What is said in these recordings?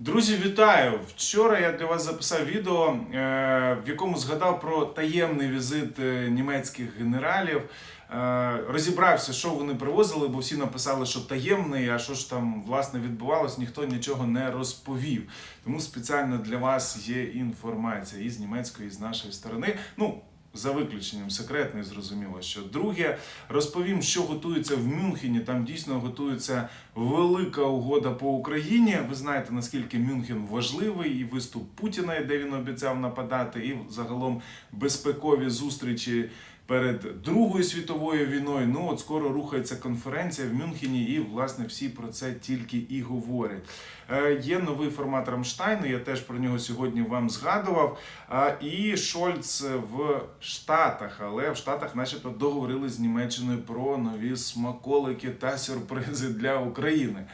Друзі, вітаю! Вчора я для вас записав відео, е, в якому згадав про таємний візит е, німецьких генералів. Е, Розібрався, що вони привозили, бо всі написали, що таємний, а що ж там власне відбувалось, ніхто нічого не розповів. Тому спеціально для вас є інформація і з німецької, і з нашої сторони. Ну, за виключенням секретний, зрозуміло, що друге розповім, що готується в Мюнхені. Там дійсно готується велика угода по Україні. Ви знаєте наскільки Мюнхен важливий, і виступ Путіна, де він обіцяв нападати, і загалом безпекові зустрічі. Перед Другою світовою війною, ну от скоро рухається конференція в Мюнхені, і власне всі про це тільки і говорять. Е, є новий формат Рамштайну, я теж про нього сьогодні вам згадував. А, і Шольц в Штатах, але в Штатах, начебто, договорили з Німеччиною про нові смаколики та сюрпризи для України.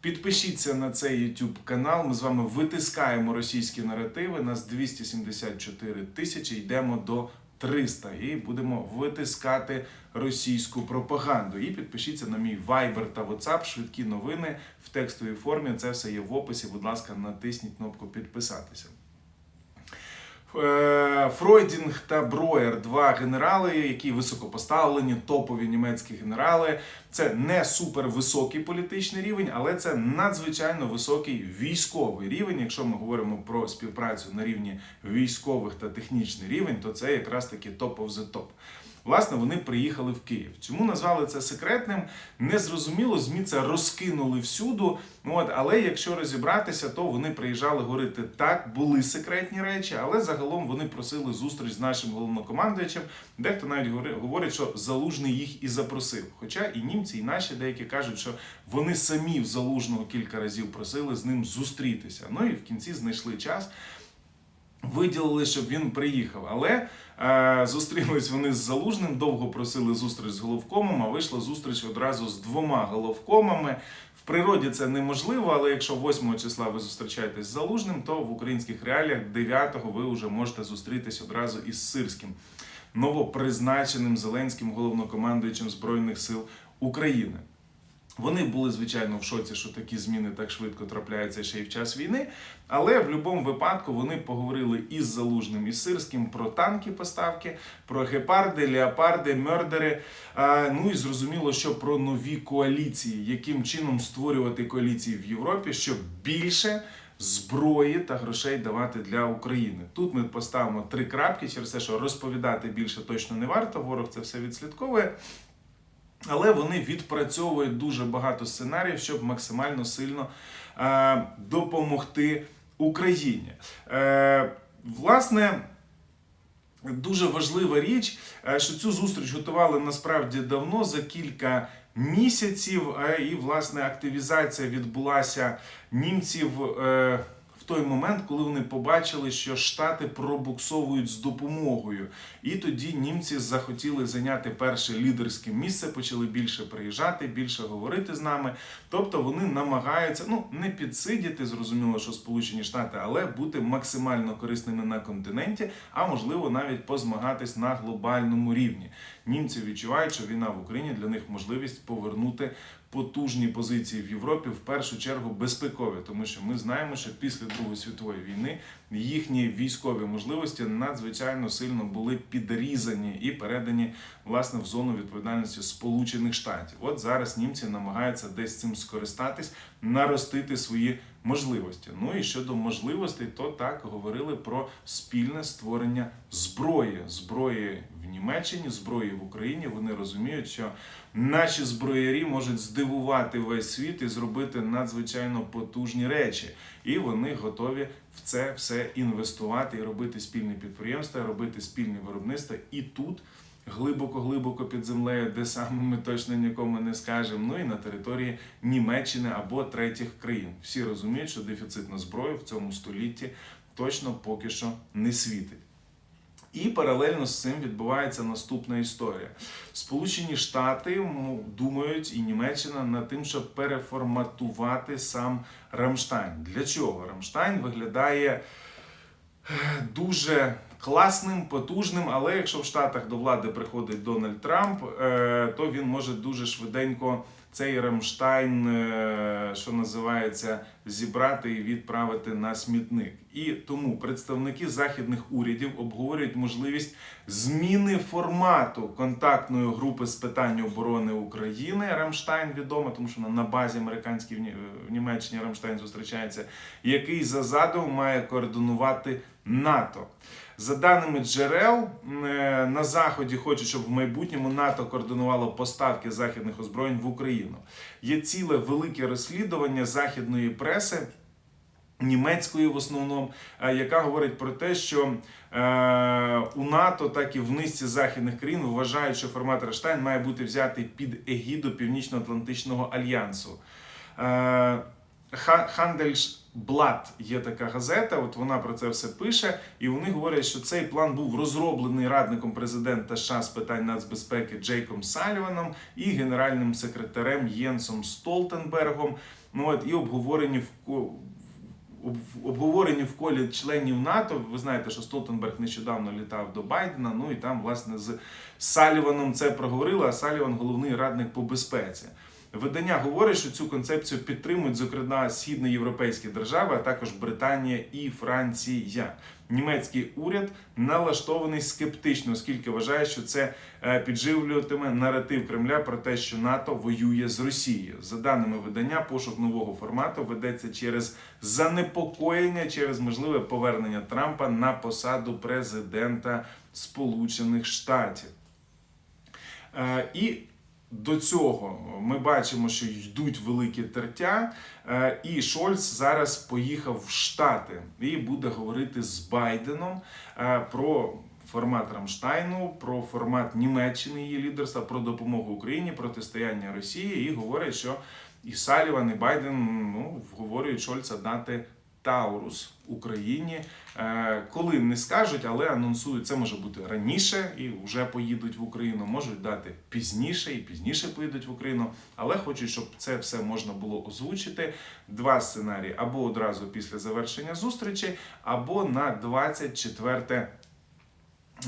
Підпишіться на цей YouTube канал. Ми з вами витискаємо російські наративи. Нас 274 тисячі. Йдемо до 300 і будемо витискати російську пропаганду. І підпишіться на мій Viber та WhatsApp, швидкі новини в текстовій формі. Це все є в описі. Будь ласка, натисніть кнопку підписатися. Е, Фройдінг та Броєр два генерали, які високопоставлені, топові німецькі генерали. Це не супервисокий політичний рівень, але це надзвичайно високий військовий рівень. Якщо ми говоримо про співпрацю на рівні військових та технічний рівень, то це якраз таки топ-оф-топ. top. Власне, вони приїхали в Київ. Чому назвали це секретним? Незрозуміло, ЗМІ це розкинули всюду. От, але якщо розібратися, то вони приїжджали говорити так, були секретні речі, але загалом вони просили зустріч з нашим головнокомандуючим. Дехто навіть говори- говорить, що залужний їх і запросив. Хоча і німці, і наші деякі кажуть, що вони самі в залужного кілька разів просили з ним зустрітися. Ну і в кінці знайшли час виділили, щоб він приїхав. Але е, зустрілись вони з залужним, довго просили зустріч з головкомом, а вийшла зустріч одразу з двома головкомами. В природі це неможливо, але якщо 8 числа ви зустрічаєтесь з залужним, то в українських реаліях 9-го ви вже можете зустрітись одразу із Сирським, новопризначеним Зеленським головнокомандуючим Збройних сил України. Вони були звичайно в шоці, що такі зміни так швидко трапляються ще й в час війни. Але в будь-якому випадку вони поговорили із Залужним і Сирським про танки поставки, про гепарди, леопарди, мердери. Ну і зрозуміло, що про нові коаліції, яким чином створювати коаліції в Європі, щоб більше. Зброї та грошей давати для України. Тут ми поставимо три крапки через те, що розповідати більше точно не варто. Ворог це все відслідковує. Але вони відпрацьовують дуже багато сценаріїв, щоб максимально сильно е, допомогти Україні. Е, власне. Дуже важлива річ, е, що цю зустріч готували насправді давно за кілька місяців, е, і власне активізація відбулася німців е, той момент, коли вони побачили, що Штати пробуксовують з допомогою. І тоді німці захотіли зайняти перше лідерське місце, почали більше приїжджати, більше говорити з нами. Тобто вони намагаються ну не підсидіти, зрозуміло, що Сполучені Штати, але бути максимально корисними на континенті, а можливо навіть позмагатись на глобальному рівні. Німці відчувають, що війна в Україні для них можливість повернути потужні позиції в Європі, в першу чергу безпекові, тому що ми знаємо, що після Другої світової війни їхні військові можливості надзвичайно сильно були підрізані і передані власне в зону відповідальності Сполучених Штатів. От зараз німці намагаються десь цим скористатись, наростити свої можливості. Ну і щодо можливостей, то так говорили про спільне створення зброї, зброї в Німеччині, зброї в Україні. Вони розуміють, що наші зброярі можуть здивувати весь світ і зробити надзвичайно потужні речі. І вони готові в це все інвестувати і робити спільні підприємства, робити спільні виробництва і тут. Глибоко-глибоко під землею, де саме ми точно нікому не скажемо. Ну і на території Німеччини або третіх країн. Всі розуміють, що дефіцит на зброю в цьому столітті точно поки що не світить. І паралельно з цим відбувається наступна історія. Сполучені Штати думають і Німеччина над тим, щоб переформатувати сам Рамштайн. Для чого? Рамштайн виглядає дуже класним, потужним, але якщо в Штатах до влади приходить Дональд Трамп, е, то він може дуже швиденько цей Рамштайн, е, що називається, зібрати і відправити на смітник. І тому представники західних урядів обговорюють можливість зміни формату контактної групи з питань оборони України. Рамштайн відома, тому що на базі американській в Німеччині Рамштайн зустрічається, який за задум має координувати НАТО. За даними джерел, е, на заході хочуть, щоб в майбутньому НАТО координувало поставки західних озброєнь в Україну. Є ціле велике розслідування західної преси. Німецької в основному, е, яка говорить про те, що е, у НАТО, так і в низці західних країн вважають, що формат Рамштайн має бути взятий під егіду Північно-Атлантичного альянсу. Е, Ха- Хандельсблат є така газета, от вона про це все пише, і вони говорять, що цей план був розроблений радником президента США з питань нацбезпеки Джейком Саліваном і генеральним секретарем Єнсом Столтенбергом. Ну от і обговорені в обговорені в колі членів НАТО. Ви знаєте, що Столтенберг нещодавно літав до Байдена. Ну і там, власне, з Саліваном це проговорили. А Саліван головний радник по безпеці. Видання говорить, що цю концепцію підтримують, зокрема, східноєвропейські держави, а також Британія і Франція. Німецький уряд налаштований скептично, оскільки вважає, що це е, підживлюватиме наратив Кремля про те, що НАТО воює з Росією. За даними видання, пошук нового формату ведеться через занепокоєння через можливе повернення Трампа на посаду президента Сполучених Штатів. Е, І до цього ми бачимо, що йдуть великі тертя, е, і Шольц зараз поїхав в Штати і буде говорити з Байденом е, про формат Рамштайну, про формат Німеччини, її лідерства, про допомогу Україні, протистояння Росії. І говорять, що і Саліван, і Байден ну, вговорюють Шольца дати Таурус Україні. Е, Коли не скажуть, але анонсують, це може бути раніше і вже поїдуть в Україну, можуть дати пізніше і пізніше поїдуть в Україну, але хочуть, щоб це все можна було озвучити. Два сценарії або одразу після завершення зустрічі, або на 24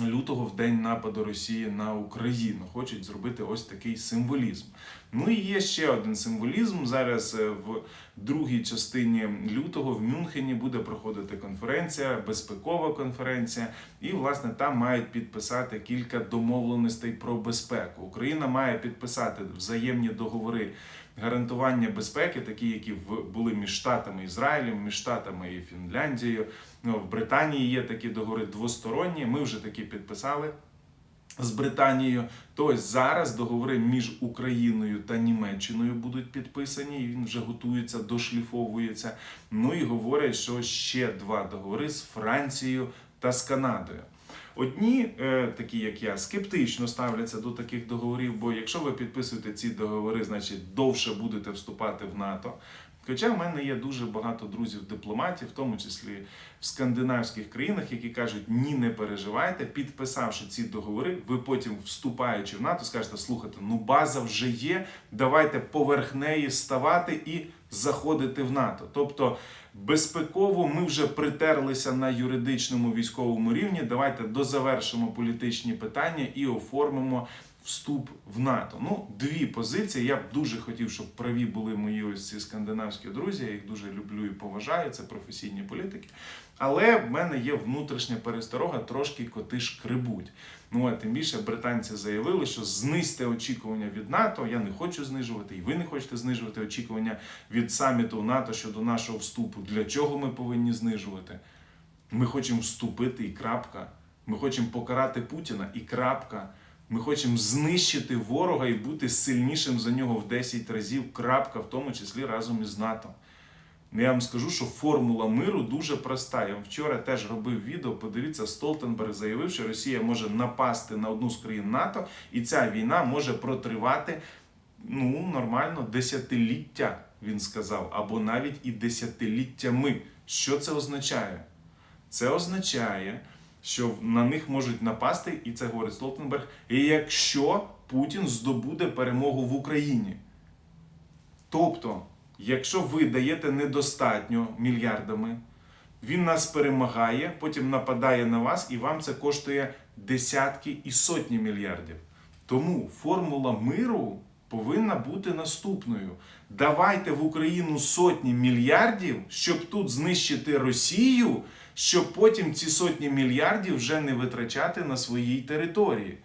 лютого в день нападу Росії на Україну. Хочуть зробити ось такий символізм. Ну і є ще один символізм. Зараз е, в другій частині лютого в Мюнхені буде проходити конференція, безпекова конференція, і власне там мають підписати кілька домовленостей про безпеку. Україна має підписати взаємні договори гарантування безпеки, такі, які були між Штатами Ізраїлем, між Штатами і Фінляндією. Ну, в Британії є такі договори двосторонні. Ми вже такі підписали з Британією. То зараз договори між Україною та Німеччиною будуть підписані, і він вже готується, дошліфовується. Ну і говорять, що ще два договори з Францією та з Канадою. Одні, е, такі як я, скептично ставляться до таких договорів, бо якщо ви підписуєте ці договори, значить довше будете вступати в НАТО. Хоча в мене є дуже багато друзів-дипломатів, в тому числі в скандинавських країнах, які кажуть: ні, не переживайте, підписавши ці договори, ви потім, вступаючи в НАТО, скажете, слухайте, ну база вже є, давайте поверх неї ставати і заходити в НАТО. Тобто безпеково ми вже притерлися на юридичному військовому рівні. Давайте дозавершимо політичні питання і оформимо вступ в НАТО. Ну, дві позиції. Я б дуже хотів, щоб праві були мої ось ці скандинавські друзі. Я їх дуже люблю і поважаю. Це професійні політики. Але в мене є внутрішня пересторога, трошки коти шкребуть. Ну а тим більше британці заявили, що знизьте очікування від НАТО. Я не хочу знижувати, і ви не хочете знижувати очікування від саміту НАТО щодо нашого вступу. Для чого ми повинні знижувати? Ми хочемо вступити і крапка. Ми хочемо покарати Путіна і крапка. Ми хочемо знищити ворога і бути сильнішим за нього в 10 разів. Крапка, в тому числі разом із НАТО. Ну, Я вам скажу, що формула миру дуже проста. Я вчора теж робив відео. Подивіться, Столтенберг заявив, що Росія може напасти на одну з країн НАТО, і ця війна може протривати ну, нормально десятиліття, він сказав, або навіть і десятиліттями. Що це означає? Це означає, що на них можуть напасти, і це говорить Столтенберг, якщо Путін здобуде перемогу в Україні. Тобто, якщо ви даєте недостатньо мільярдами, він нас перемагає, потім нападає на вас, і вам це коштує десятки і сотні мільярдів. Тому формула миру повинна бути наступною: давайте в Україну сотні мільярдів, щоб тут знищити Росію, щоб потім ці сотні мільярдів вже не витрачати на своїй території.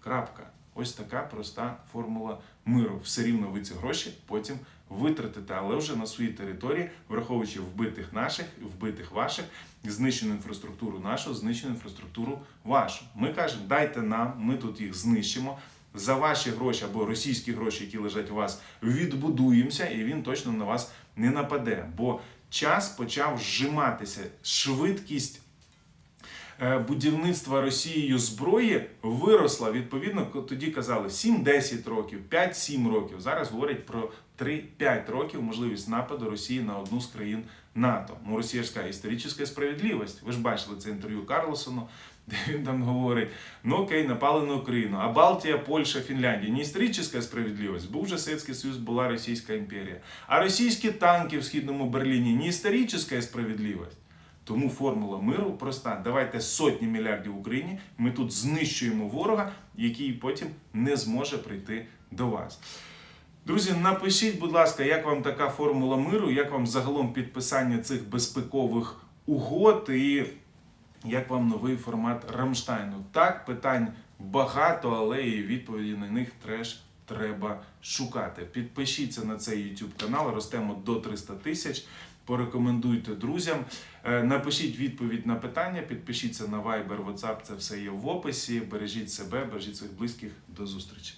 Крапка. Ось така проста формула миру. Все рівно ви ці гроші потім витратите, але вже на своїй території, враховуючи вбитих наших, вбитих ваших, знищену інфраструктуру нашу, знищену інфраструктуру вашу. Ми кажемо, дайте нам, ми тут їх знищимо. За ваші гроші або російські гроші, які лежать у вас, відбудуємося, і він точно на вас не нападе. Бо час почав зжиматися. Швидкість е, будівництва Росією зброї виросла. Відповідно, тоді казали 7-10 років, 5-7 років. Зараз говорять про 3-5 років можливість нападу Росії на одну з країн НАТО. Ну, російська історична справедливість. Ви ж бачили це інтерв'ю Карлосону, де він там говорить: ну окей, напали на Україну, а Балтія, Польща, Фінляндія. Не історична справедливість. Був же Совєтський Союз, була Російська імперія. А російські танки в східному Берліні не історична справедливість. Тому формула миру проста. Давайте сотні мільярдів Україні. Ми тут знищуємо ворога, який потім не зможе прийти до вас. Друзі, напишіть, будь ласка, як вам така формула миру, як вам загалом підписання цих безпекових угод і як вам новий формат Рамштайну. Так, питань багато, але і відповіді на них теж треба шукати. Підпишіться на цей YouTube канал, ростемо до 300 тисяч. Порекомендуйте друзям. Е, Напишіть відповідь на питання, підпишіться на Viber, WhatsApp, це все є в описі. Бережіть себе, бережіть своїх близьких. До зустрічі.